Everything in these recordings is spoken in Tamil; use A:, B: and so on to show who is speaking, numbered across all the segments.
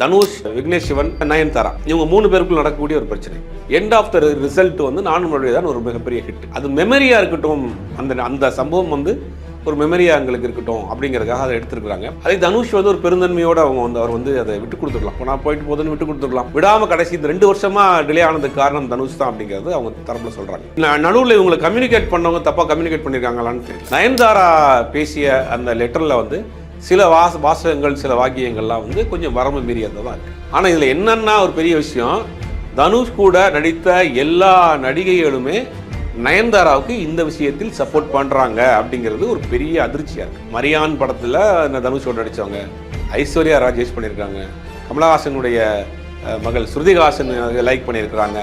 A: தனுஷ் விக்னேஷ் சிவன் நயன்தாரா. இவங்க மூணு பேருக்குள் நடக்கக்கூடிய ஒரு பிரச்சனை. எண்ட் ஆஃப் த ரிசல்ட் வந்து நானும் தான் ஒரு மிகப்பெரிய ஹிட் அது மெமரியா இருக்கட்டும். அந்த அந்த சம்பவம் வந்து ஒரு மெமரியா எங்களுக்கு இருக்கட்டும் அப்படிங்கிறதுக்காக அதை எடுத்துருக்காங்க அதே தனுஷ் வந்து ஒரு பெருந்தன்மையோடு அவங்க வந்து அவர் வந்து அதை விட்டு கொடுத்துருக்கலாம். நான் போயிட்டு போதுன்னு விட்டு கொடுத்துருக்கலாம். விடாம கடைசி இந்த ரெண்டு வருஷமா டிலே ஆனதுக்கு காரணம் தனுஷ் தான் அப்படிங்கிறது அவங்க தரப்புல சொல்றாங்க. நடுவில் இவங்களை கம்யூனிகேட் பண்ணவங்க தப்பா கம்யூனிகேட் பண்ணியிருக்காங்களான்னு நயன்தாரா பேசிய அந்த லெட்டர்ல வந்து சில வாச வாசகங்கள் சில வாக்கியங்கள்லாம் வந்து கொஞ்சம் வரம்பு மீறியதாக தான் இருக்கு. ஆனால் இதில் என்னன்னா ஒரு பெரிய விஷயம். தனுஷ் கூட நடித்த எல்லா நடிகைகளுமே நயன்தாராவுக்கு இந்த விஷயத்தில் சப்போர்ட் பண்ணுறாங்க அப்படிங்கிறது ஒரு பெரிய அதிர்ச்சியாக இருக்குது மரியான் படத்தில் இந்த தனுஷோட நடித்தவங்க ஐஸ்வர்யா ராஜேஷ் பண்ணியிருக்காங்க. கமலஹாசனுடைய மகள் ஸ்ருதிஹாசன் லைக் பண்ணியிருக்கிறாங்க.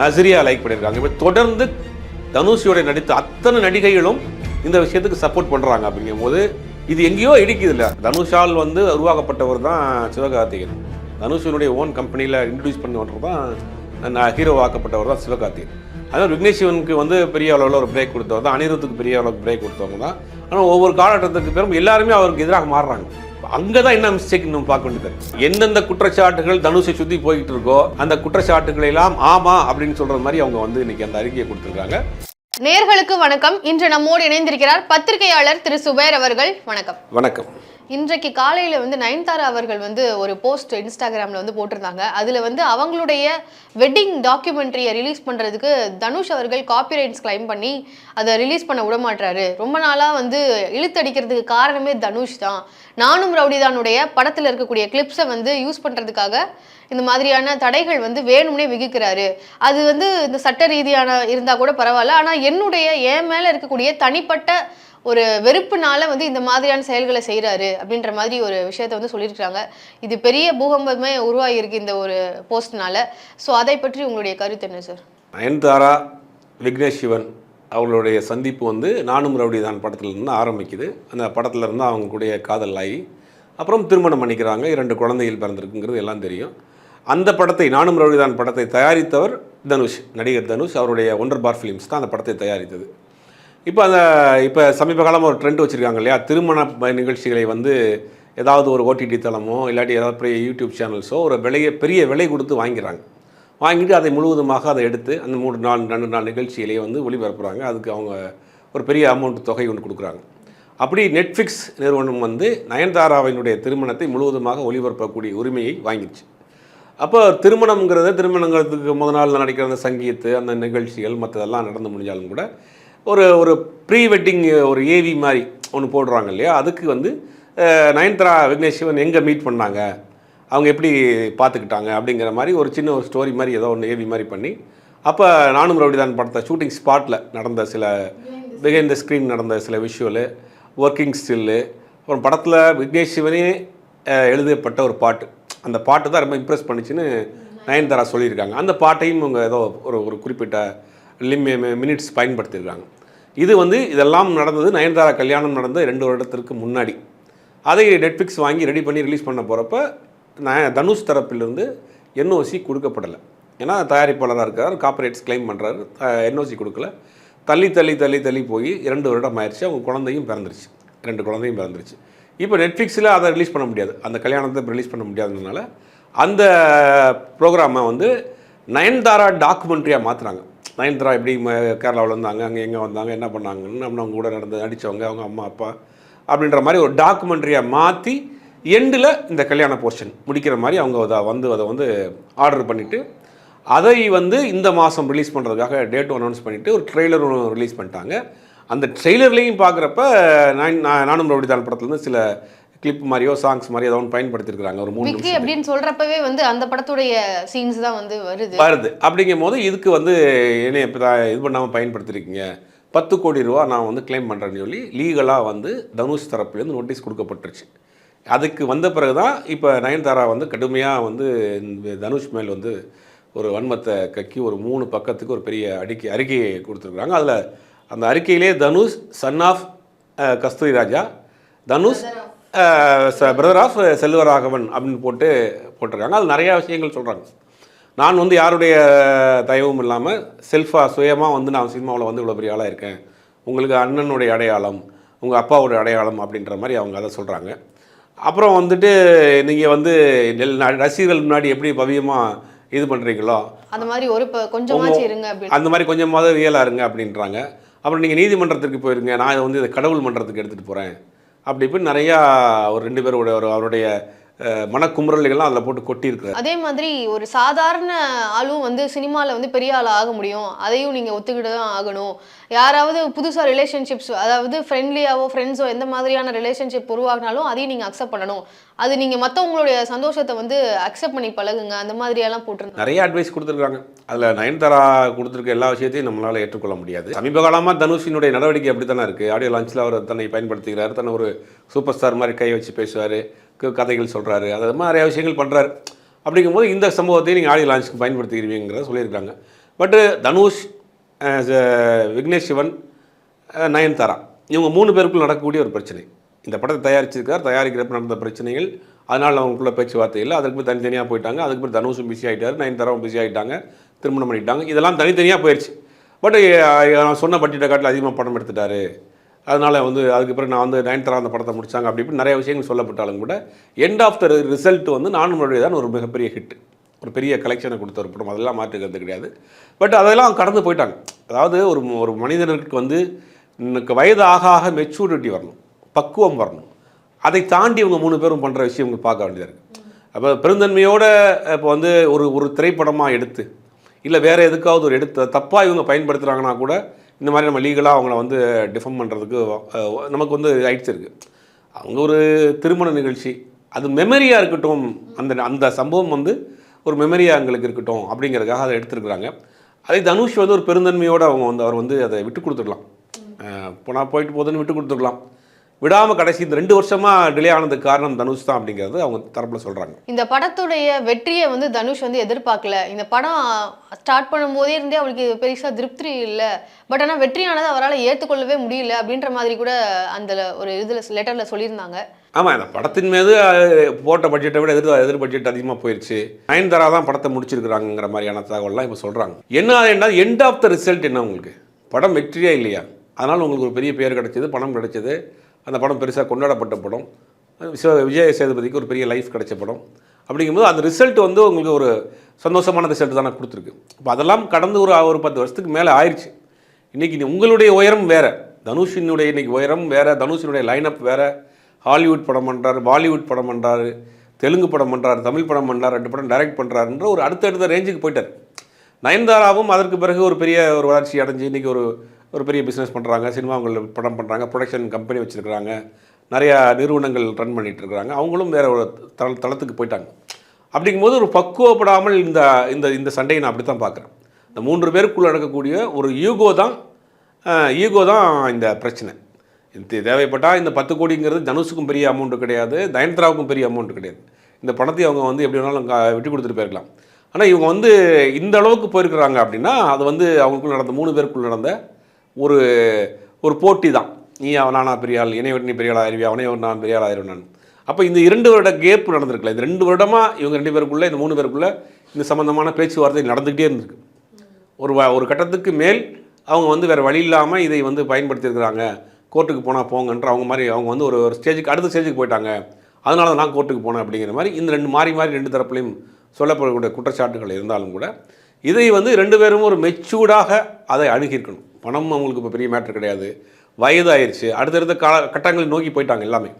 A: நசிரியா லைக் பண்ணியிருக்காங்க. இப்போ தொடர்ந்து தனுஷியோட நடித்த அத்தனை நடிகைகளும் இந்த விஷயத்துக்கு சப்போர்ட் பண்ணுறாங்க அப்படிங்கும்போது இது எங்கேயோ இடிக்குது இல்லை தனுஷால் வந்து உருவாக்கப்பட்டவர் தான் சிவகார்த்திகேயன். தனுஷனுடைய ஓன் கம்பெனியில் இன்ட்ரடியூஸ் பண்ணவர் தான் நான் ஹீரோ ஆக்கப்பட்டவர் தான் சிவகார்த்திகேயன். அதனால் விக்னேஷ்வனுக்கு வந்து பெரிய அளவில் ஒரு பிரேக் கொடுத்தவர் தான் அனிருத்துக்கு பெரிய அளவுக்கு பிரேக் கொடுத்தவங்க தான். ஆனால் ஒவ்வொரு காலகட்டத்துக்கு பிறகு எல்லாருமே அவருக்கு எதிராக மாறுறாங்க. அங்கே தான் என்ன மிஸ்டேக் நம்ம பார்க்க வேண்டியது எந்தெந்த குற்றச்சாட்டுகள் தனுஷை சுற்றி போய்கிட்டு இருக்கோ அந்த குற்றச்சாட்டுகளை எல்லாம் ஆமா அப்படின்னு சொல்கிற மாதிரி அவங்க வந்து இன்னைக்கு அந்த அறிக்கையை கொடுத்துருக்காங்க.
B: நேர்களுக்கு வணக்கம். இன்று நம்மோடு இணைந்திருக்கிறார் பத்திரிகையாளர் திரு சுபேர் அவர்கள். வணக்கம்.
A: வணக்கம்.
B: இன்றைக்கு காலையில் வந்து நயன்தாரா அவர்கள் வந்து ஒரு போஸ்ட் இன்ஸ்டாகிராமில் வந்து போட்டிருந்தாங்க. அதில் வந்து அவங்களுடைய வெட்டிங் டாக்குமெண்ட்ரியை ரிலீஸ் பண்ணுறதுக்கு தனுஷ் அவர்கள் காப்பிரைட்ஸ் கிளைம் பண்ணி அதை ரிலீஸ் பண்ண விட மாட்டாரு ரொம்ப நாளாக வந்து இழுத்தடிக்கிறதுக்கு காரணமே தனுஷ் தான். நானும் ரவுடிதானுடைய படத்தில் இருக்கக்கூடிய கிளிப்ஸை வந்து யூஸ் பண்ணுறதுக்காக இந்த மாதிரியான தடைகள் வந்து வேணும்னே விகிக்கிறாரு. அது வந்து இந்த சட்ட ரீதியான இருந்தால் கூட பரவாயில்ல. ஆனால் என்னுடைய என் மேலே இருக்கக்கூடிய தனிப்பட்ட ஒரு வெறுப்புனால வந்து இந்த மாதிரியான செயல்களை செய்கிறாரு அப்படின்ற மாதிரி ஒரு விஷயத்த வந்து சொல்லியிருக்காங்க இது பெரிய பூகம்பமே உருவாகியிருக்கு இந்த ஒரு போஸ்ட்னால. ஸோ அதை பற்றி உங்களுடைய கருத்து என்ன சார்
A: நயன்தாரா விக்னேஷ் சிவன் அவங்களுடைய சந்திப்பு வந்து நானும் ரவுடி தான் படத்துலேருந்து ஆரம்பிக்குது. அந்த படத்துலேருந்து அவங்க கூடிய காதல் ஆகி அப்புறம் திருமணம் பண்ணிக்கிறாங்க. இரண்டு குழந்தைகள் பிறந்திருக்குங்கிறது எல்லாம் தெரியும். அந்த படத்தை நானும் ரவுடி தான் படத்தை தயாரித்தவர் தனுஷ் நடிகர் தனுஷ். அவருடைய ஒன்றர் பார் ஃபிலிம்ஸ் தான் அந்த படத்தை தயாரித்தது. இப்போ அந்த இப்போ சமீப காலமாக ஒரு ட்ரெண்ட் வச்சுருக்காங்க இல்லையா? திருமண நிகழ்ச்சிகளை வந்து ஏதாவது ஒரு ஓடிடி தளமோ இல்லாட்டி ஏதாவது பெரிய யூடியூப் சேனல்ஸோ ஒரு விலையை பெரிய விலை கொடுத்து வாங்கிறாங்க வாங்கிட்டு அதை முழுவதுமாக அதை எடுத்து அந்த மூணு நாள் ரெண்டு நாள் நிகழ்ச்சியிலேயே வந்து ஒளிபரப்புகிறாங்க அதுக்கு அவங்க ஒரு பெரிய அமௌண்ட் தொகை ஒன்று கொடுக்குறாங்க. அப்படி நெட்ஃப்ளிக்ஸ் நிறுவனம் வந்து நயன்தாராவினுடைய திருமணத்தை முழுவதுமாக ஒளிபரப்பக்கூடிய உரிமையை வாங்கிடுச்சு. அப்போ திருமணங்கிறது திருமணங்கிறதுக்கு முத நாள் நடக்கிற அந்த சங்கீத்து அந்த நிகழ்ச்சிகள் மற்றதெல்லாம் நடந்து முடிஞ்சாலும் கூட ஒரு ஒரு ப்ரீ வெட்டிங் ஒரு ஏவி மாதிரி ஒன்று போடுறாங்க இல்லையா? அதுக்கு வந்து நயன்தாரா விக்னேஷ் சிவன் எங்கே மீட் பண்ணாங்க? அவங்க எப்படி பார்த்துக்கிட்டாங்க அப்படிங்கிற மாதிரி ஒரு சின்ன ஒரு ஸ்டோரி மாதிரி ஏதோ ஒன்று ஏவி மாதிரி பண்ணி அப்போ நானும் ரவுடிதான் படத்தை ஷூட்டிங் ஸ்பாட்டில் நடந்த சில பிகைண்ட் த ஸ்க்ரீன் நடந்த சில விஷுவலு ஒர்க்கிங் ஸ்டில்லு அப்புறம் படத்தில் விக்னேஷ் சிவனே எழுதப்பட்ட ஒரு பாட்டு. அந்த பாட்டு தான் ரொம்ப இம்ப்ரெஸ் பண்ணிச்சுன்னு நயன்தாரா சொல்லியிருக்காங்க. அந்த பாட்டையும் அவங்க ஏதோ ஒரு ஒரு குறிப்பிட்ட லிம் மினிட்ஸ் பயன்படுத்தியிருக்காங்க. இது வந்து இதெல்லாம் நடந்தது நயன்தாரா கல்யாணம் நடந்த ரெண்டு வருடத்திற்கு முன்னாடி. அதை நெட்ஃப்ளிக்ஸ் வாங்கி ரெடி பண்ணி ரிலீஸ் பண்ண போகிறப்ப நான் தனுஷ் தரப்பிலிருந்து என்ஓசி கொடுக்கப்படலை. ஏன்னா தயாரிப்பாளராக இருக்கார் காப்பரேட்ஸ் கிளைம் பண்ணுறாரு என்ஓசி கொடுக்கல. தள்ளி தள்ளி தள்ளி தள்ளி போய் இரண்டு வருடம் ஆயிடுச்சு. அவங்க குழந்தையும் பிறந்துருச்சு. ரெண்டு குழந்தையும் பிறந்துருச்சு. இப்போ நெட்ஃப்ளிக்ஸில் அதை ரிலீஸ் பண்ண முடியாது. அந்த கல்யாணத்தை ரிலீஸ் பண்ண முடியாததுனால அந்த ப்ரோக்ராமை வந்து நயன்தாரா டாக்குமெண்ட்ரியாக மாற்றுறாங்க நயன்தாரா எப்படி கேரளாவில் வந்தாங்க அங்கே எங்கே வந்தாங்க என்ன பண்ணாங்கன்னு நம்ம அவங்க கூட நடந்து நடித்தவங்க அவங்க அம்மா அப்பா அப்படின்ற மாதிரி ஒரு டாக்குமெண்ட்ரியாக மாற்றி எண்டில் இந்த கல்யாண போர்ஷன் முடிக்கிற மாதிரி அவங்க அதை வந்து அதை வந்து ஆர்டர் பண்ணிவிட்டு அதை வந்து இந்த மாதம் ரிலீஸ் பண்ணுறதுக்காக டேட் அனௌன்ஸ் பண்ணிவிட்டு ஒரு ட்ரெய்லர் ஒன்று ரிலீஸ் பண்ணிட்டாங்க. அந்த ட்ரெய்லர்லேயும் பார்க்குறப்ப நான் நானும் ரவுடிதான் படத்துலேருந்து சில கிளிப் மாதிரியோ சாங்ஸ் மாதிரியோ ஏதோ ஒன்று பயன்படுத்தியிருக்கிறாங்க. ஒரு மூணு
B: விக்கி அப்படின்னு சொல்றப்பவே வந்து அந்த படத்துடைய சீன்ஸ் தான் வந்து வருது.
A: வருது. அப்படிங்கும் போது இதுக்கு வந்து என்ன இப்போ இது பண்ணாமல் பயன்படுத்திருக்கீங்க. பத்து கோடி ரூபா நான் வந்து க்ளைம் பண்ணுறேன்னு சொல்லி லீகலாக வந்து தனுஷ் தரப்புலேருந்து நோட்டீஸ் கொடுக்கப்பட்டுருச்சு. அதுக்கு வந்த பிறகு தான் இப்போ நயன்தாரா வந்து கடுமையாக வந்து தனுஷ் மேல் வந்து ஒரு வன்மத்தை கக்கி ஒரு மூணு பக்கத்துக்கு ஒரு பெரிய அறிக்கை அறிக்கையை கொடுத்துருக்குறாங்க. அதில் அந்த அறிக்கையிலே Dhanush son of Kasthuri Raja Dhanush brother of Selvaraghavan அப்படின்னு போட்டு போட்டிருக்காங்க. அது நிறையா விஷயங்கள் சொல்கிறாங்க நான் வந்து யாருடைய தயவும் இல்லாமல் செல்ஃபாக சுயமாக வந்து நான் சினிமாவில் வந்து இவ்வளோ பெரிய ஆளாக இருக்கேன். உங்களுக்கு அண்ணனுடைய அடையாளம் உங்கள் அப்பாவோட அடையாளம் அப்படின்ற மாதிரி அவங்க அதை சொல்கிறாங்க அப்புறம் வந்துட்டு நீங்கள் வந்து நெல் ரசிகர்கள் முன்னாடி எப்படி பவியமாக இது பண்ணுறீங்களோ
B: அந்த மாதிரி ஒரு கொஞ்சமாச்சு இருங்க
A: அந்த மாதிரி கொஞ்சமாவது ரியலாக இருங்க அப்படின்றாங்க. அப்புறம் நீங்கள் நீதிமன்றத்திற்கு போயிருங்க. நான் இதை வந்து இதை கடவுள் மன்றத்துக்கு எடுத்துகிட்டு போகிறேன் அப்படி இப்படி நிறையா ஒரு ரெண்டு பேரோட ஒரு அவருடைய மனக்குமுறல்கள்லாம் அதில் போட்டு கொட்டியிருக்கிறார்.
B: அதே மாதிரி ஒரு சாதாரண ஆளும் வந்து சினிமாவில் வந்து பெரிய ஆள் ஆக முடியும். அதையும் நீங்கள் ஒத்துக்கிட்டு தான் ஆகணும். யாராவது புதுசாக ரிலேஷன்ஷிப்ஸ் அதாவது ஃப்ரெண்ட்லியாவோ ஃப்ரெண்ட்ஸோ எந்த மாதிரியான ரிலேஷன்ஷிப் உருவாகினாலும் அதையும் நீங்கள் அக்செப்ட் பண்ணணும். அது நீங்கள் மற்றவங்களுடைய சந்தோஷத்தை வந்து அக்செப்ட் பண்ணி பழகுங்க. அந்த மாதிரியெல்லாம் போட்டிருந்தாங்க.
A: நிறைய அட்வைஸ் கொடுத்துருக்காங்க அதில் நயன்தாரா கொடுத்துருக்க எல்லா விஷயத்தையும் நம்மளால் ஏற்றுக்கொள்ள முடியாது. சமீப காலமாக தனுஷினுடைய நடவடிக்கை அப்படி தானே இருக்குது ஆடியோ லான்ச்சில் அவர் தன்னை பயன்படுத்துகிறார். தன்னை ஒரு சூப்பர் ஸ்டார் மாதிரி கை வச்சு பேசுவார். கதைகள் சொல்கிறாரு அது மாதிரி விஷயங்கள் பண்ணுறாரு அப்படிங்கும்போது இந்த சம்பவத்தை நீங்கள் ஆடியோ லான்ச்சுக்கு பயன்படுத்திக்கிறீங்கிறத சொல்லியிருக்காங்க. பட்டு தனுஷ் விக்னேஷ் சிவன் நயன்தாரா இவங்க மூணு பேருக்குள்ள நடக்கக்கூடிய ஒரு பிரச்சனை. இந்த படத்தை தயாரிச்சிருக்கார் தயாரிக்கிறப்ப நடந்த பிரச்சனைகள் அதனால் அவங்களுக்குள்ள பேச்சுவார்த்தை இல்லை. அதுக்கு போய் தனித்தனியாக போயிட்டாங்க. அதுக்கு பிறகு தனுஷும் பிஸி ஆகிட்டார் நயன்தாராவும் பிஸி ஆகிட்டாங்க திருமணம் பண்ணிட்டாங்க. இதெல்லாம் தனித்தனியாக போயிடுச்சு பட் நான் சொன்ன பட்டிட்ட காட்டில் அதிகமாக படம் எடுத்துட்டாரு. அதனால் வந்து அதுக்கு பிறகு நான் வந்து நயன்தாரா அந்த படத்தை முடிச்சாங்க அப்படி இப்படி நிறைய விஷயங்கள் சொல்லப்பட்டாலும் கூட எண்ட் ஆஃப் த ரிசல்ட் வந்து நானும் தான் ஒரு மிகப்பெரிய ஹிட் ஒரு பெரிய கலெக்ஷனை கொடுத்த ஒரு படம். அதெல்லாம் மாற்றுக்கிறது கிடையாது. பட் அதெல்லாம் கடந்து போயிட்டாங்க. அதாவது ஒரு ஒரு மனிதனுக்கு வந்து வயது ஆக ஆக மெச்சூரிட்டி வரணும். பக்குவம் வரணும். அதை தாண்டி இவங்க மூணு பேரும் பண்ணுற விஷயம் இவங்க பார்க்க வேண்டியதாக இருக்குது அப்போ பெருந்தன்மையோடு இப்போ வந்து ஒரு ஒரு திரைப்படமாக எடுத்து இல்லை வேறு எதுக்காவது ஒரு எடுத்து தப்பாக இவங்க பயன்படுத்துகிறாங்கன்னா கூட இந்த மாதிரி நம்ம லீகலாக அவங்கள வந்து டிஃபம் பண்ணுறதுக்கு நமக்கு வந்து ரைட்ஸ் இருக்குது அவங்க ஒரு திருமண நிகழ்ச்சி அது மெமரியாக இருக்கட்டும் அந்த அந்த சம்பவம் வந்து ஒரு மெமரியாக எங்களுக்கு இருக்கட்டும் அப்படிங்கிறதுக்காக அதை எடுத்துருக்குறாங்க. அதே தனுஷ் வந்து ஒரு பெருந்தன்மையோடு அவங்க வந்து அவர் வந்து அதை விட்டு கொடுத்துடலாம். போனால் போயிட்டு போதுன்னு விட்டு கொடுத்துருக்கலாம் விடாமல் கடைசி இந்த ரெண்டு வருஷமாக டிலே ஆனதுக்கு காரணம் தனுஷ் தான் அப்படிங்கிறது அவங்க தரப்பில் சொல்கிறாங்க
B: இந்த படத்துடைய வெற்றியை வந்து தனுஷ் வந்து எதிர்பார்க்கல. இந்த படம் ஸ்டார்ட் பண்ணும்போதே இருந்தே அவளுக்கு பெருசா திருப்தி இல்லை. பட் ஆனால் வெற்றியானதை அவரால் ஏற்றுக்கொள்ளவே முடியல அப்படின்ற மாதிரி கூட அந்த ஒரு இதில் லெட்டரில் சொல்லியிருந்தாங்க.
A: ஆமாம் இந்த படத்தின் மீது போட்ட பட்ஜெட்டை விட எதிர் எதிர் பட்ஜெட் அதிகமாக போயிடுச்சு நயன்தாரா தான் படத்தை முடிச்சிருக்கிறாங்கிற மாதிரியான தகவல்லாம் இப்போ சொல்கிறாங்க என்ன என்ன? எண்ட் ஆஃப் த ரிசல்ட் என்ன உங்களுக்கு? படம் வெற்றியா இல்லையா? அதனால் உங்களுக்கு ஒரு பெரிய பேர் கிடைச்சது பணம் கிடைச்சது. அந்த படம் பெருசாக கொண்டாடப்பட்ட படம். விஜய விஜய் சேதுபதிக்கு ஒரு பெரிய லைஃப் கிடைச்ச படம். அப்படிங்கும்போது அந்த ரிசல்ட் வந்து உங்களுக்கு ஒரு சந்தோஷமான ரிசல்ட் தானே கொடுத்துருக்கு. இப்போ அதெல்லாம் கடந்து ஒரு ஒரு பத்து வருஷத்துக்கு மேலே ஆயிடுச்சு இன்றைக்கி உங்களுடைய உயரம் வேறு. தனுஷினுடைய இன்னைக்கு உயரம் வேறு. தனுஷினுடைய லைனப் வேறு. ஹாலிவுட் படம் பண்ணுறாரு பாலிவுட் படம் பண்ணுறாரு தெலுங்கு படம் பண்ணுறாரு தமிழ் படம் பண்ணுறாரு ரெண்டு படம் டைரக்ட் பண்ணுறாருன்ற ஒரு அடுத்தடுத்த ரேஞ்சுக்கு போயிட்டார். நயன்தாராவும் அதற்கு பிறகு ஒரு பெரிய ஒரு வளர்ச்சி அடைஞ்சு இன்றைக்கி ஒரு ஒரு பெரிய பிஸ்னஸ் பண்ணுறாங்க சினிமாவில் படம் பண்ணுறாங்க ப்ரொடக்ஷன் கம்பெனி வச்சுருக்கிறாங்க நிறையா நிறுவனங்கள் ரன் பண்ணிட்டு இருக்கிறாங்க. அவங்களும் வேறு ஒரு தள தளத்துக்கு போயிட்டாங்க. அப்படிங்கும்போது ஒரு பக்குவப்படாமல் இந்த இந்த இந்த சண்டையை நான் அப்படி தான் பார்க்குறேன். இந்த மூன்று பேருக்குள்ளே நடக்கக்கூடிய ஒரு ஈகோ தான் ஈகோ தான் இந்த பிரச்சனை. இது தேவைப்பட்டால் இந்த பத்து கோடிங்கிறது தனுஷுக்கும் பெரிய அமௌண்ட்டு கிடையாது நயன்தாராவுக்கும் பெரிய அமௌண்ட் கிடையாது. இந்த பணத்தை அவங்க வந்து எப்படி வேணாலும் விட்டு கொடுத்துட்டு போயிருக்கலாம். ஆனால் இவங்க வந்து இந்த அளவுக்கு போயிருக்கிறாங்க அப்படின்னா அது வந்து அவங்களுக்குள்ள நடந்த மூணு பேருக்குள்ள நடந்த ஒரு ஒரு போட்டி தான். நீ அவன் நானா பெரிய நீ பெரியாள் அறிவியா அவனே நான் பெரியாள் ஆள் அப்போ இந்த இரண்டு வருட கேப் நடந்திருக்கல. இந்த ரெண்டு வருடமாக இவங்க ரெண்டு பேருக்குள்ளே இந்த மூணு பேருக்குள்ள இந்த சம்மந்தமான பேச்சுவார்த்தை நடந்துக்கிட்டே இருந்திருக்கு. ஒரு வ- ஒரு கட்டத்துக்கு மேல் அவங்க வந்து வேறு வழி இல்லாமல் இதை வந்து பயன்படுத்தியிருக்கிறாங்க. கோர்ட்டுக்கு போனால் போங்கன்ற அவங்க மாதிரி அவங்க வந்து ஒரு ஒரு ஸ்டேஜுக்கு அடுத்த ஸ்டேஜுக்கு போயிட்டாங்க. அதனால தான் நான் கோர்ட்டுக்கு போனேன் அப்படிங்கிற மாதிரி இந்த ரெண்டு மாறி மாறி ரெண்டு தரப்புலையும் சொல்லப்படக்கூடிய குற்றச்சாட்டுகள் இருந்தாலும் கூட இதை வந்து ரெண்டு பேரும் ஒரு மெச்சூர்டாக அதை அணுகியிருக்கணும். பணம் அவங்களுக்கு இப்போ பெரிய மேட்ரு கிடையாது. வயதாயிருச்சு. அடுத்தடுத்த கால கட்டங்களை நோக்கி போயிட்டாங்க எல்லாமே.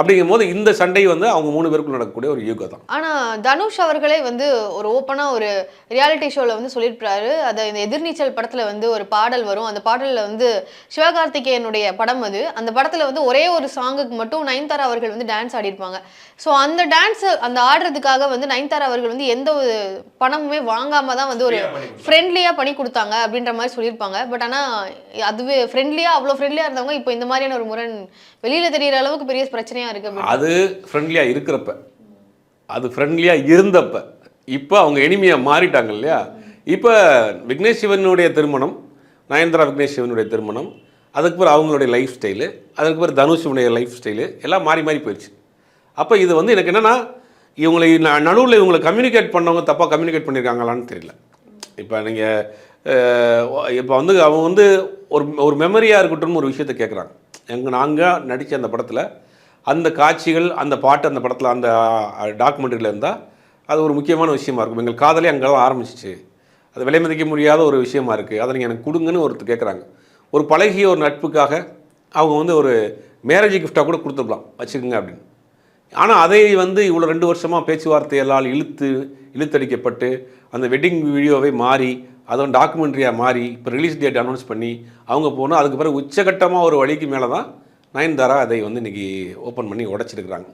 A: அப்படிங்கும்போது இந்த சண்டை வந்து அவங்க மூணு பேருக்குள்ள நடக்கக்கூடிய ஒரு யூகம் தான்.
B: ஆனா தனுஷ் அவர்களே வந்து ஒரு ஓப்பனா ஒரு ரியாலிட்டி ஷோல வந்து சொல்லியிருப்பாரு. அதை இந்த எதிர்நீச்சல் படத்துல வந்து ஒரு பாடல் வரும். அந்த பாடல்ல வந்து சிவகார்த்திகேயனுடைய படம் அது. அந்த படத்துல வந்து ஒரே ஒரு சாங்குக்கு மட்டும் நயன்தாரா அவர்கள் வந்து டான்ஸ் ஆடிருப்பாங்க ஸோ அந்த டான்ஸ் அந்த ஆடுறதுக்காக வந்து நயன்தாரா அவர்கள் வந்து எந்த ஒரு பணமுமே வாங்காம தான் வந்து ஒரு ஃப்ரெண்ட்லியா பண்ணி கொடுத்தாங்க. அப்படின்ற மாதிரி சொல்லியிருப்பாங்க. பட் ஆனா அதுவே ஃப்ரெண்ட்லியா அவ்வளோ ஃப்ரெண்ட்லியா இருந்தவங்க இப்போ இந்த மாதிரியான ஒரு முரண் வெளியில தெரியற அளவுக்கு பெரிய பிரச்சனையா இருக்கு
A: அது ஃப்ரெண்ட்லியாக இருக்கிறப்ப. அது ஃப்ரெண்ட்லியாக இருந்தப்ப. இப்போ அவங்க எளிமையாக மாறிட்டாங்க இல்லையா? இப்போ விக்னேஷ் சிவனுடைய திருமணம் நயன்தாரா விக்னேஷ் சிவனுடைய திருமணம் அதுக்கு பிறகு அவங்களுடைய லைஃப் ஸ்டைலு அதுக்கு பிறகு தனுஷனுடைய லைஃப் ஸ்டைலு எல்லாம் மாறி மாறி போயிடுச்சு. அப்போ இது வந்து எனக்கு என்னென்னா இவங்களை நடுவில் இவங்களை கம்யூனிகேட் பண்ணவங்க தப்பாக கம்யூனிகேட் பண்ணியிருக்காங்களான்னு தெரியல. இப்போ நீங்கள் இப்போ வந்து அவங்க வந்து ஒரு ஒரு மெமரியாக இருக்கட்டும்னு ஒரு விஷயத்தை கேட்குறாங்க எங்கள் நாங்கள் நடித்த அந்த படத்தில் அந்த காட்சிகள் அந்த பாட்டு அந்த படத்தில் அந்த டாக்குமெண்ட்ரியில் இருந்தால் அது ஒரு முக்கியமான விஷயமா இருக்கும். எங்கள் காதலே அங்கே தான் ஆரம்பிச்சிச்சு. அது விலை மதிக்க முடியாத ஒரு விஷயமா இருக்குது அதை நீங்கள் எனக்கு கொடுங்கன்னு ஒருத்தர் கேட்குறாங்க ஒரு பழகிய ஒரு நட்புக்காக அவங்க வந்து ஒரு மேரேஜ் கிஃப்டாக கூட கொடுத்துருக்கலாம். வச்சுக்கோங்க அப்படின்னு. ஆனால் அதை வந்து இவ்வளோ ரெண்டு வருஷமாக பேச்சுவார்த்தையெல்லாம் இழுத்து இழுத்தடிக்கப்பட்டு அந்த வெட்டிங் வீடியோவை மாறி அதுவும் டாக்குமெண்ட்ரியாக மாறி இப்போ ரிலீஸ் டேட் அனௌன்ஸ் பண்ணி அவங்க போனால் அதுக்கு பிறகு உச்சகட்டமாக ஒரு வழிக்கு மேலே தான் நயன்தாரா அதை வந்து இன்றைக்கி ஓப்பன் பண்ணி உடச்சிருக்கிறாங்க.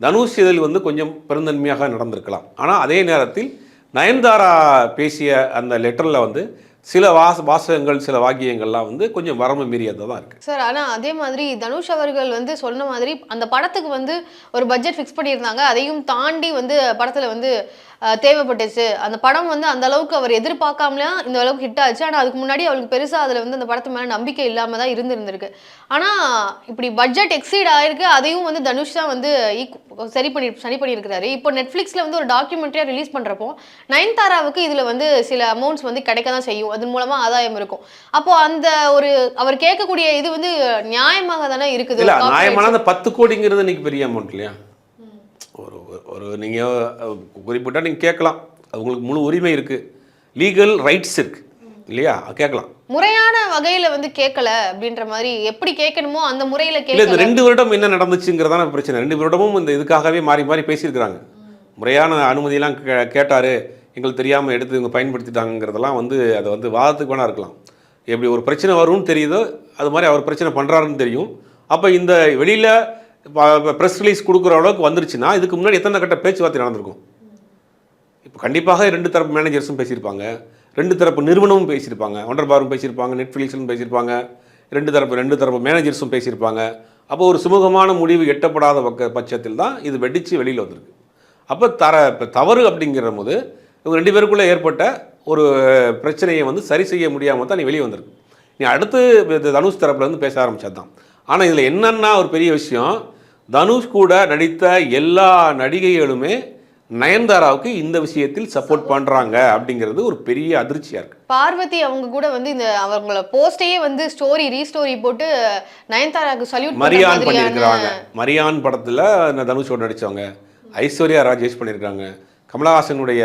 A: தனுஷ் இதில் வந்து கொஞ்சம் பெருந்தன்மையாக நடந்திருக்கலாம். ஆனால் அதே நேரத்தில் நயன்தாரா பேசிய அந்த லெட்டரில் வந்து சில வாச வாசகங்கள் சில வாக்கியங்கள்லாம் வந்து கொஞ்சம் வரம்பு மீறியதாக தான் இருக்குது
B: சார் ஆனால் அதே மாதிரி தனுஷ் அவர்கள் வந்து சொன்ன மாதிரி அந்த படத்துக்கு வந்து ஒரு பட்ஜெட் ஃபிக்ஸ் பண்ணியிருந்தாங்க. அதையும் தாண்டி வந்து படத்தில் வந்து தேவைப்பட்டுச்சு. அந்த படம் வந்து அந்த அளவுக்கு அவர் எதிர்பார்க்காமலாம் இந்த அளவுக்கு ஹிட் ஆச்சு. ஆனால் அதுக்கு முன்னாடி அவருக்கு பெருசாக அதில் வந்து அந்த படத்து மேலே நம்பிக்கை இல்லாமல் தான் இருந்திருந்திருக்கு. ஆனால் இப்படி பட்ஜெட் எக்ஸீட் ஆயிருக்கு. அதையும் வந்து தனுஷ் தான் வந்து சரி பண்ணி சரி பண்ணியிருக்கிறாரு. இப்போ நெட்ஃப்ளிக்ஸில் வந்து ஒரு டாக்குமெண்ட்ரியாக ரிலீஸ் பண்ணுறப்போ நயன்தாராவுக்கு இதில் வந்து சில அமௌண்ட்ஸ் வந்து கிடைக்க தான் செய்யும். அதன் மூலமாக ஆதாயம் இருக்கும். அப்போ அந்த ஒரு அவர் கேட்கக்கூடிய இது வந்து நியாயமாக தானே இருக்குது?
A: நியாயமான. அந்த பத்து கோடிங்கிறது இன்னைக்கு பெரிய அமௌண்ட் இல்லையா? ஒரு ஒரு- நீங்கள் குறிப்பிட்டா நீங்கள் கேட்கலாம். அது உங்களுக்கு முழு உரிமை இருக்குது லீகல் ரைட்ஸ் இருக்குது இல்லையா? கேட்கலாம்.
B: முறையான வகையில வந்து கேட்கல அப்படின்ற மாதிரி எப்படி கேட்கணுமோ அந்த முறையில
A: இல்லை இந்த
B: கேட்கல.
A: ரெண்டு வருடம் என்ன நடந்துச்சுங்கிறதான பிரச்சனை. ரெண்டு வருடமும் இந்த இதுக்காகவே மாறி மாறி பேசியிருக்கிறாங்க. முறையான அனுமதியெல்லாம் கேட்டார். எங்களுக்கு தெரியாமல் எடுத்து இவங்க பயன்படுத்திட்டாங்கிறதெல்லாம் வந்து அதை வந்து வாதத்துக்கு வேணா இருக்கலாம். எப்படி ஒரு பிரச்சனை வரும்னு தெரியுதோ அது மாதிரி அவர் பிரச்சனை பண்ணுறாருன்னு தெரியும். அப்போ இந்த வெளியில் ப்ரெஸ் ரிலீஸ் கொடுக்குற அளவுக்கு வந்துருச்சுன்னா இதுக்கு முன்னாடி எத்தனை கட்ட பேச்சுவார்த்தை நடந்திருக்கும்? இப்போ கண்டிப்பாக ரெண்டு தரப்பு மேனேஜர்ஸும் பேசியிருப்பாங்க. ரெண்டு தரப்பு நிறுவனமும் பேசியிருப்பாங்க. ஒன்றரை பாரும் பேசியிருப்பாங்க நெட்ஃப்ளிக்ஸும் பேசியிருப்பாங்க. ரெண்டு தரப்பு ரெண்டு தரப்பு மேனேஜர்ஸும் பேசியிருப்பாங்க. அப்போ ஒரு சுமூகமான முடிவு எட்டப்படாத பக்க பட்சத்தில் தான் இது வெடித்து வெளியில் வந்திருக்கு. அப்போ தர இப்போ தவறு அப்படிங்கிற போது இவங்க ரெண்டு பேருக்குள்ளே ஏற்பட்ட ஒரு பிரச்சனையை வந்து சரி செய்ய முடியாமல் தான் நீ வெளியே வந்திருக்கு. நீ அடுத்து தனுஷ் தரப்புலேருந்து பேச ஆரம்பிச்சது தான் ஆனால் இதில் என்னென்னா ஒரு பெரிய விஷயம் தனுஷ் கூட நடித்த எல்லா நடிகைகளுமே நயன்தாராவுக்கு இந்த விஷயத்தில் சப்போர்ட் பண்ணுறாங்க அப்படிங்கிறது ஒரு பெரிய அதிர்ச்சியாக இருக்குது
B: பார்வதி அவங்க கூட வந்து இந்த அவங்கள போஸ்டையே வந்து ஸ்டோரி ரீஸ்டோரி போட்டு நயன்தாராக்கு சல்யூட்
A: மரியான் பண்ணியிருக்கிறாங்க. மரியான் படத்தில் தனுஷோட நடித்தவங்க ஐஸ்வர்யா ராஜேஷ் பண்ணியிருக்காங்க கமலஹாசனுடைய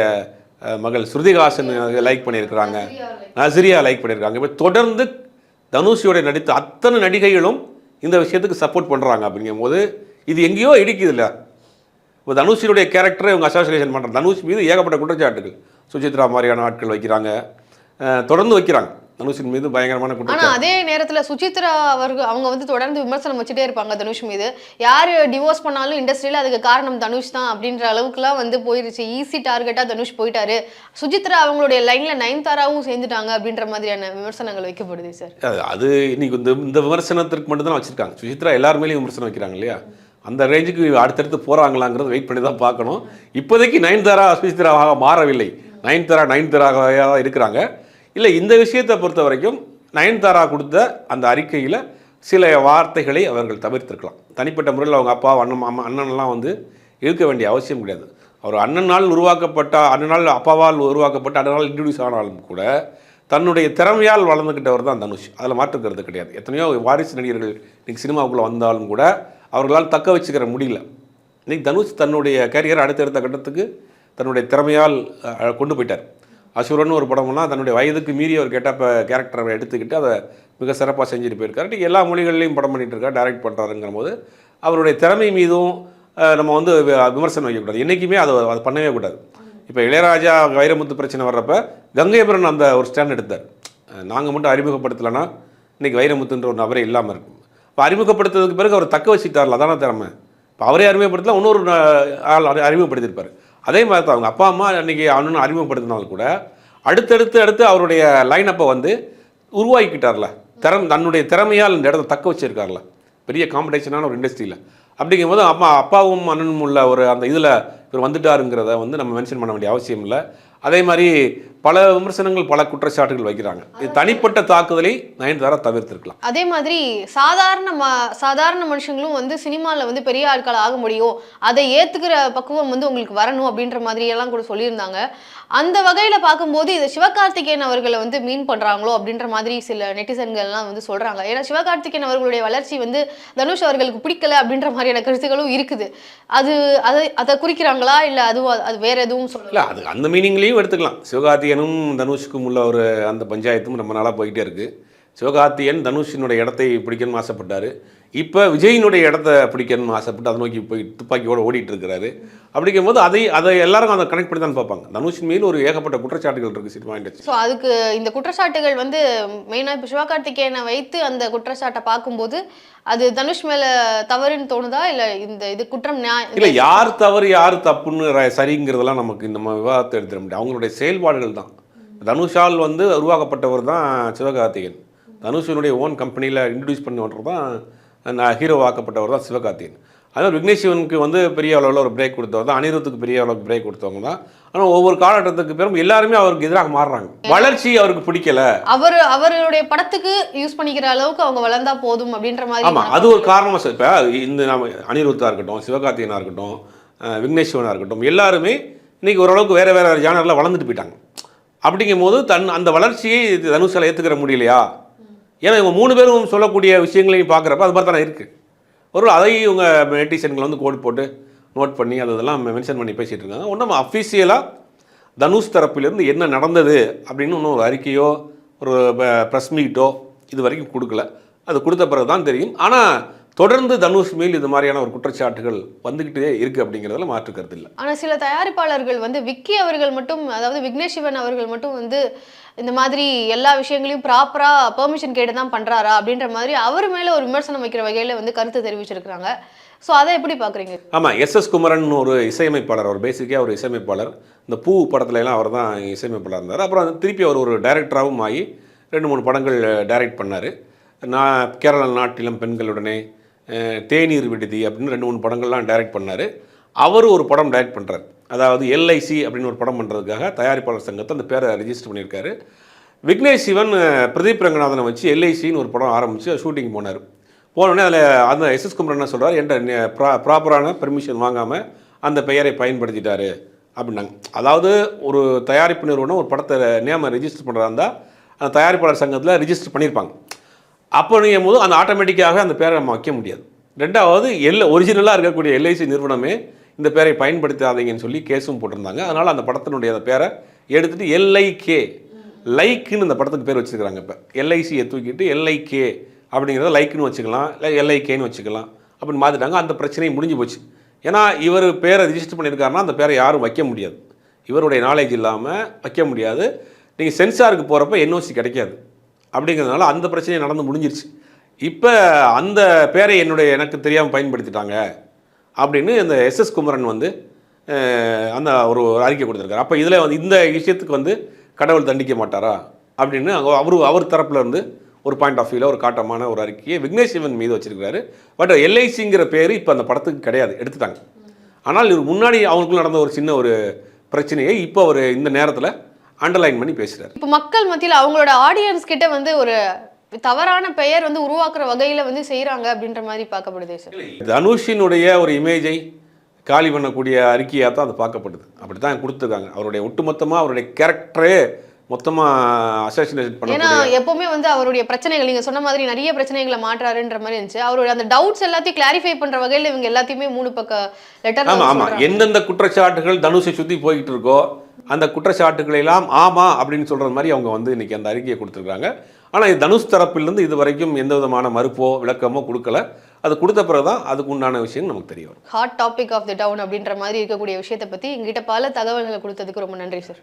A: மகள் ஸ்ருதிஹாசன் லைக் பண்ணியிருக்கிறாங்க. நசிரியா லைக் பண்ணியிருக்காங்க இப்போ தொடர்ந்து தனுஷோட நடித்த அத்தனை நடிகைகளும் இந்த விஷயத்துக்கு சப்போர்ட் பண்ணுறாங்க அப்படிங்கும்போது இது எங்கேயோ இடிக்குது இல்லை இப்போ தனுஷினுடைய கேரக்டரை இவங்க அசோசியேஷன் பண்ணுறாங்க தனுஷ் மீது ஏகப்பட்ட குற்றச்சாட்டுகள். சுசித்ரா மாதிரியான ஆட்கள் வைக்கிறாங்க. தொடர்ந்து வைக்கிறாங்க. தனுஷின் மீது பயங்கரமான
B: ஆனா
A: குற்றச்சாட்டு.
B: அதே நேரத்துல சுசித்ரா அவர்கள் அவங்க வந்து தொடர்ந்து விமர்சனம் வச்சுட்டே இருப்பாங்க தனுஷ் மீது. யாரு டிவோர்ஸ் பண்ணாலும் இண்டஸ்ட்ரியில அதுக்கு காரணம் தனுஷ் தான் அப்படின்ற அளவுக்குலாம் வந்து போயிருச்சு. ஈஸி டார்கெட்டா தனுஷ் போயிட்டாரு. சுசித்ரா அவங்களுடைய லைன்ல நயன்தாராவும் சேர்ந்துட்டாங்க அப்படின்ற மாதிரியான விமர்சனங்கள் வைக்கப்படுது சார்
A: அது- இன்னைக்கு இந்த இந்த விமர்சனத்திற்கு மட்டும் தான் வச்சுருக்காங்க. சுசித்ரா எல்லார் மேலேயும் விமர்சனம் வைக்கிறாங்க இல்லையா? அந்த ரேஞ்சுக்கு அடுத்தடுத்து போகிறாங்களாங்கிறத வெயிட் பண்ணி தான் பார்க்கணும். இப்போதைக்கு நயன்தாரா சுசித்ராவாக மாறவில்லை. நயன்தாரா நயன்தாராக தான் இருக்கிறாங்க. இல்லை இந்த விஷயத்தை பொறுத்த வரைக்கும் நயன்தாரா கொடுத்த அந்த அறிக்கையில் சில வார்த்தைகளை அவர்கள் தவிர்த்திருக்கலாம். தனிப்பட்ட முறையில் அவங்க அப்பா அண்ணன் அம்மா அண்ணன்லாம் வந்து இருக்க வேண்டிய அவசியம் கிடையாது. அவர் அண்ணனால் உருவாக்கப்பட்ட அண்ணனால் அப்பாவால் உருவாக்கப்பட்ட அண்ணனால் இன்ட்ரடியூஸ் ஆனாலும் கூட தன்னுடைய திறமையால் வளர்ந்துக்கிட்டவர் தான் தனுஷ். அதில் மாற்றுக்கிறது கிடையாது. எத்தனையோ வாரிசு நடிகர்கள் இன்றைக்கி சினிமாவுக்குள்ளே வந்தாலும் கூட அவர்களால் தக்க வச்சுக்கிற முடியல. இன்றைக்கி தனுஷ் தன்னுடைய கேரியர் அடுத்தடுத்த கட்டத்துக்கு தன்னுடைய திறமையால் கொண்டு போயிட்டார். அசுரன் ஒரு படம்னா தன்னுடைய வயதுக்கு மீறி அவர் கேட்டப்ப கேரக்டரை எடுத்துக்கிட்டு அதை மிக சிறப்பாக செஞ்சுட்டு போயிருக்காரு. எல்லா மொழிகள்லையும் படம் பண்ணிகிட்டு இருக்கார் டைரக்ட் பண்ணுறாருங்கிற போது அவருடைய திறமை மீதும் நம்ம வந்து விமர்சனம் வைக்கக்கூடாது. என்றைக்குமே அதை அதை பண்ணவே கூடாது. இப்போ இளையராஜா வைரமுத்து பிரச்சனை வர்றப்ப கங்கைபுரன் அந்த ஒரு ஸ்டாண்ட் எடுத்தார். நாங்கள் மட்டும் அறிமுகப்படுத்தலைன்னா இன்றைக்கி வைரமுத்துன்ற ஒரு நபரே இல்லாமல் இருக்கும். இப்போ அறிமுகப்படுத்துறதுக்கு பிறகு அவர் தக்க வச்சுட்டார்ல அதான திறமை. இப்போ அவரே அறிமுகப்படுத்தல இன்னொரு ஆள் அறிமுகப்படுத்தியிருப்பார் அதே மாதிரி தான் அவங்க அப்பா அம்மா அன்றைக்கி அவனு அறிமுகப்படுத்தினாலும் கூட அடுத்தடுத்து அடுத்து அவருடைய லைனப்பை வந்து உருவாக்கிக்கிட்டார்ல திறம் தன்னுடைய திறமையால் இந்த இடத்த தக்க வச்சுருக்கார்ல. பெரிய காம்படிஷனான ஒரு இண்டஸ்ட்ரியில் அப்படிங்கும் போது அம்மா அப்பாவும் அண்ணனும் உள்ள ஒரு அந்த இதில் இவர் வந்துட்டாருங்கிறத வந்து நம்ம மென்ஷன் பண்ண வேண்டிய அவசியம் இல்லை. அதே மாதிரி பல விமர்சனங்கள் பல குற்றச்சாட்டுகள் வைக்கிறாங்க. இது தனிப்பட்ட தாக்குதலை நயன்தாரா தவிர்த்திருக்கலாம்.
B: அதே மாதிரி சாதாரண ம சாதாரண மனுஷங்களும் வந்து சினிமாவில் வந்து பெரிய ஆட்கள் ஆக முடியும். அதை ஏத்துக்கிற பக்குவம் வந்து உங்களுக்கு வரணும் அப்படின்ற மாதிரி எல்லாம் கூட சொல்லியிருந்தாங்க. அந்த வகையில் பார்க்கும்போது இது சிவகார்த்திகேயன் அவர்களை வந்து மீன் பண்ணுறாங்களோ அப்படின்ற மாதிரி சில நெட்டிசன்கள்லாம் வந்து சொல்கிறாங்க ஏன்னா சிவகார்த்திகேயன் அவர்களுடைய வளர்ச்சி வந்து தனுஷ் அவர்களுக்கு பிடிக்கல அப்படின்ற மாதிரியான கருத்துக்களும் இருக்குது. அது அதை அதை குறிக்கிறாங்களா? இல்லை அதுவும் அது வேற எதுவும் சொல்லல?
A: அது அந்த மீனிங்லேயும் எடுத்துக்கலாம். சிவகார்த்திகேயனும் தனுஷுக்கும் உள்ள ஒரு அந்த பஞ்சாயத்தும் ரொம்ப நாளாக போயிட்டே இருக்குது சிவகார்த்திகேயன் தனுஷினுடைய இடத்தை பிடிக்கணும்னு ஆசைப்பட்டார். இப்போ விஜயினுடைய இடத்த பிடிக்கணும்னு ஆசைப்பட்டு அதை நோக்கி போய் துப்பாக்கியோட ஓடிட்டு இருக்கிறாரு அப்படிங்கும்போது அதை அதை எல்லாரும் அதை கனெக்ட் பண்ணி தான் பார்ப்பாங்க. தனுஷின் மீது ஒரு ஏகப்பட்ட குற்றச்சாட்டுகள் இருக்குது சினிமா இண்டஸ்ட்ரி
B: ஸோ அதுக்கு இந்த குற்றச்சாட்டுகள் வந்து மெயினாக இப்போ சிவகார்த்திகேயனை வைத்து அந்த குற்றச்சாட்டை பார்க்கும்போது அது தனுஷ் மேல தவறுன்னு தோணுதா? இல்ல இந்த இது குற்றம்
A: இல்லை யார் தவறு யார் தப்புன்னு சரிங்கிறதெல்லாம் நமக்கு நம்ம விவாதத்தை எடுத்துட முடியாது. அவங்களுடைய செயல்பாடுகள் தான். தனுஷால் வந்து உருவாக்கப்பட்டவர் தான் சிவகார்த்திகேயன். தனுஷினுடைய ஓன் கம்பெனியில் இன்ட்ரடியூஸ் பண்ணவர் தான் ஹீரோ ஆக்கப்பட்டவர் தான் சிவகார்த்திகேயன். அதனால் விக்னேஷ் சிவனுக்கு வந்து பெரிய அளவில் ஒரு பிரேக் கொடுத்தவர் தான் அனிருத்துக்கு பெரிய அளவுக்கு பிரேக் கொடுத்தவங்க தான். ஆனால் ஒவ்வொரு காலகட்டத்துக்கு பிறகு எல்லாருமே அவருக்கு எதிராக மாறுறாங்க. வளர்ச்சி அவருக்கு பிடிக்கல.
B: அவர் அவருடைய படத்துக்கு யூஸ் பண்ணிக்கிற அளவுக்கு அவங்க வளர்ந்தா போதும் அப்படின்ற மாதிரி
A: ஆமாம் அது ஒரு காரணமாக சார் இப்போ இந்த நம்ம அனிருத்தா இருக்கட்டும் சிவகார்த்திகனா இருக்கட்டும் அஹ் விக்னேஷ் சிவனா இருக்கட்டும் எல்லாருமே இன்னைக்கு ஓரளவுக்கு வேறு வேறு ஜானரில் வளர்ந்துட்டு போயிட்டாங்க. அப்படிங்கும்போது தன் அந்த வளர்ச்சியை தனுஷால் ஏற்றுக்கிற முடியலையா? ஏன்னா இவங்க மூணு பேரும் சொல்லக்கூடிய விஷயங்களையும் பார்க்குறப்ப அது மாதிரி தானே இருக்குது ஒரு அதையும் இவங்க நெட்டிசன்கள் வந்து கோட் போட்டு நோட் பண்ணி அது இதெல்லாம் மென்ஷன் பண்ணி பேசிகிட்டு இருக்காங்க. ஒன்றும் அஃபீஷியலாக தனுஷ் தரப்பிலிருந்து என்ன நடந்தது அப்படின்னு இன்னும் ஒரு அறிக்கையோ ஒரு ப்ரெஸ் மீட்டோ இது வரைக்கும் கொடுக்கல. அது கொடுத்த பிறகு தான் தெரியும். ஆனால் தொடர்ந்து தனுஷ் மேல் இது மாதிரியான ஒரு குற்றச்சாட்டுகள் வந்துக்கிட்டே இருக்குது அப்படிங்கிறதுல மாற்று கருத்து இல்லை.
B: ஆனா சில தயாரிப்பாளர்கள் வந்து விக்கி அவர்கள் மட்டும் அதாவது விக்னேஷ் சிவன் அவர்கள் மட்டும் வந்து இந்த மாதிரி எல்லா விஷயங்களையும் ப்ராப்பரா பெர்மிஷன் கேட்டு தான் பண்றாரா அப்படின்ற மாதிரி அவர் மேல ஒரு விமர்சனம் வைக்கிற வகையில வந்து கருத்து தெரிவிச்சிருக்கிறாங்க. ஸோ அதை எப்படி பாக்குறீங்க?
A: ஆமாம் எஸ் எஸ் குமரன் ஒரு இசையமைப்பாளர். அவர் பேசிக்காக ஒரு இசையமைப்பாளர். இந்த பூ படத்துல எல்லாம் அவர் தான் இசையமைப்பாளர் இருந்தார். அப்புறம் திருப்பி அவர் ஒரு டைரக்டராகவும் ஆகி ரெண்டு மூணு படங்கள் டைரக்ட் பண்ணார். நான் கேரள நாட்டிலம் பெண்களுடனே தேநீர் விடுதி அப்படின்னு ரெண்டு மூணு படங்கள்லாம் டைரக்ட் பண்ணார். அவர் ஒரு படம் டைரக்ட் பண்ணுறார் அதாவது எல்ஐசி அப்படின்னு ஒரு படம் பண்ணுறதுக்காக தயாரிப்பாளர் சங்கத்தை அந்த பேரை ரிஜிஸ்டர் பண்ணியிருக்காரு. விக்னேஷ் சிவன் பிரதீப் ரங்கநாதனை வச்சு எல்ஐசின்னு ஒரு படம் ஆரம்பித்து ஷூட்டிங் போனார். போனோடனே அதில் அந்த எஸ்எஸ் குமரன் என்ன சொல்கிறார் என்கிட்ட ப்ரா ப்ராப்பரான பெர்மிஷன் வாங்காமல் அந்த பெயரை பயன்படுத்திட்டாரு அப்படின்னாங்க. அதாவது ஒரு தயாரிப்பு நிறுவனம் ஒரு படத்தை நேம ரிஜிஸ்டர் பண்ணுறதா இருந்தால் அந்த தயாரிப்பாளர் சங்கத்தில் ரிஜிஸ்டர் பண்ணியிருப்பாங்க அப்போ அப்படிங்கும் போது அந்த ஆட்டோமேட்டிக்காக அந்த பேரை நம்ம வைக்க முடியாது. ரெண்டாவது எல் ஒரிஜினலாக இருக்கக்கூடிய எல்ஐசி நிறுவனமே இந்த பேரை பயன்படுத்தாதீங்கன்னு சொல்லி கேஸும் போட்டிருந்தாங்க. அதனால் அந்த படத்தினுடைய அந்த பேரை எடுத்துகிட்டு எல்ஐகே லைக்குன்னு இந்த படத்துக்கு பேர் வச்சுருக்காங்க இப்போ. எல்ஐசியை தூக்கிட்டு எல்ஐகே அப்படிங்கிறத லைக்குன்னு வச்சுக்கலாம் இல்லை எல்ஐகேன்னு வச்சுக்கலாம் அப்படின்னு மாற்றிட்டாங்க அந்த பிரச்சனையும் முடிஞ்சு போச்சு. ஏன்னா இவர் பேரை ரிஜிஸ்டர் பண்ணியிருக்காருன்னா அந்த பேரை யாரும் வைக்க முடியாது. இவருடைய நாலேஜ் இல்லாமல் வைக்க முடியாது. நீங்கள் சென்சாருக்கு போகிறப்ப என்ஓசி கிடைக்காது. அப்படிங்கிறதுனால அந்த பிரச்சனையை நடந்து முடிஞ்சிருச்சு. இப்போ அந்த பேரை என்னுடைய எனக்கு தெரியாமல் பயன்படுத்திட்டாங்க அப்படின்னு இந்த எஸ்எஸ் குமரன் வந்து அந்த ஒரு அறிக்கை கொடுத்துருக்காரு. அப்போ இதில் வந்து இந்த விஷயத்துக்கு வந்து கடவுள் தண்டிக்க மாட்டாரா அப்படின்னு அங்க அவரு அவர் தரப்புல இருந்து ஒரு பாயிண்ட் ஆஃப் வியூவில் ஒரு காட்டமான ஒரு அறிக்கையை விக்னேஷ் சிவன் மீது வச்சிருக்காரு பட் எல்ஐசிங்கிற பேர் இப்போ அந்த படத்துக்கு கிடையாது எடுத்துட்டாங்க. ஆனால் இவர் முன்னாடி அவங்களுக்குள்ள நடந்த ஒரு சின்ன ஒரு பிரச்சனையை இப்போ அவர் இந்த நேரத்தில் அண்டர்லைன் பண்ணி பேசுகிறார்
B: இப்போ மக்கள் மத்தியில் அவங்களோட ஆடியன்ஸ் கிட்ட வந்து ஒரு தவறான பெயர் வந்து உருவாக்குற வகையில வந்து செய்றாங்க அப்படின்ற மாதிரி பார்க்கப்படுதே சார்
A: தனுஷினுடைய ஒரு இமேஜை காலி பண்ணக்கூடிய அறிக்கையாக தான் அது பார்க்கப்படுது அப்படி தான் கொடுத்துருக்காங்க. அவருடைய ஒட்டுமொத்தமாக அவருடைய கேரக்டரே மொத்தமாக அசாசினேட்
B: ஏன்னா
A: பண்ணக்கூடிய
B: எப்பவுமே வந்து அவருடைய பிரச்சனைகள் நீங்க சொன்ன மாதிரி நிறைய பிரச்சனைகளை மாற்றாருன்ற மாதிரி இருந்துச்சு. அவருடைய அந்த டவுட்ஸ் எல்லாத்தையும் கிளாரிஃபை பண்ற வகையில இவங்க எல்லாத்தையுமே மூணு பக்க லெட்டர்
A: ஆமாம் ஆமாம் எந்தெந்த குற்றச்சாட்டுகள் தனுஷை சுற்றி போய்கிட்டு இருக்கோ அந்த குற்றச்சாட்டுகளை எல்லாம் ஆமாம் அப்படின்னு சொல்கிற மாதிரி அவங்க வந்து இன்னைக்கு அந்த அறிக்கையை கொடுத்துருக்காங்க. ஆனால் இது தனுஷ் தரப்பிலிருந்து இது வரைக்கும் எந்த விதமான மறுப்போ விளக்கமோ கொடுக்கல. அது கொடுத்த பிறகு தான் அதுக்கு உண்டான விஷயம் நமக்கு தெரிய வரும்.
B: Hot topic of the town அப்படின்ற மாதிரி இருக்கக்கூடிய விஷயத்தை பற்றி எங்கிட்ட பல தகவல்களை கொடுத்ததுக்கு ரொம்ப நன்றி சார்